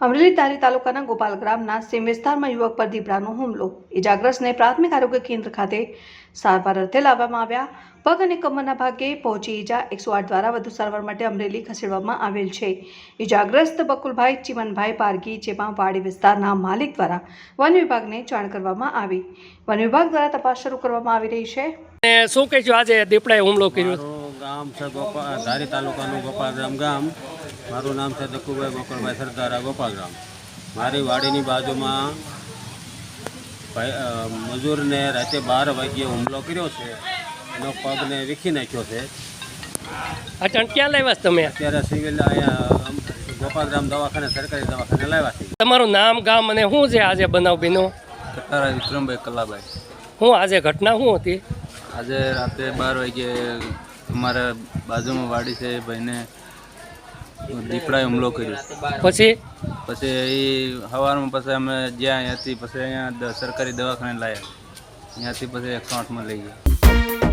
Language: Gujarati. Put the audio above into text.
અમરેલી તારી તાલુકાના ગોપાલ ગ્રામના સીમ વિસ્તારમાં યુવક પર દીપડાનો હુમલો. ઇજાગ્રસ્તને પ્રાથમિક આરોગ્ય કેન્દ્ર ખાતે સારવાર અર્થે લાવવામાં આવ્યા. પગ અને કમરના ભાગે પહોંચી ઇજા એકસો આઠ દ્વારા વધુ સારવાર માટે અમરેલી ખસેડવામાં આવેલ છે. ઇજાગ્રસ્ત બકુલભાઈ ચિમનભાઈ પારગી જેમાં વાડી વિસ્તારના માલિક દ્વારા વન વિભાગને જાણ કરવામાં આવી. વન વિભાગ દ્વારા તપાસ શરૂ કરવામાં આવી રહી છે. શું કહીશું આજે દીપડાએ હુમલો કર્યો? ગામ છે ગોપાલ ધારી તાલુકાનું ગોપાલ ગામ. મારું નામ છે દક્કુભાઈ ગોકળભાઈ સરદારા ગોપાલરામ. મારી વાડીની બાજુમાં ભાઈ મજૂરને રાતે બાર વાગ્યે હુમલો કર્યો છે. એનો પગને વીખી નાખ્યો છે. અટણ ક્યાં લાવ્યા છો તમે? અત્યારે સિવિલ અહીંયા ગોપાલગ્રામ દવાખાને સરકારી દવાખાને લાવ્યા છે. તમારું નામ ગામ અને શું છે આજે બનાવ બીનો? કટારા વિક્રમભાઈ કલાભાઈ. શું આજે ઘટના શું હતી? આજે રાતે બાર વાગે અમારા બાજુમાં વાડી છે ભાઈને દીપડાએ હુમલો કર્યો પછી? પછી એ સવારમાં પછી અમે જ્યાં અહીંયાથી પછી અહીંયા સરકારી દવાખાને લાવ્યા અહીંયાથી પછી એકસો આઠમાં લઈ ગયા.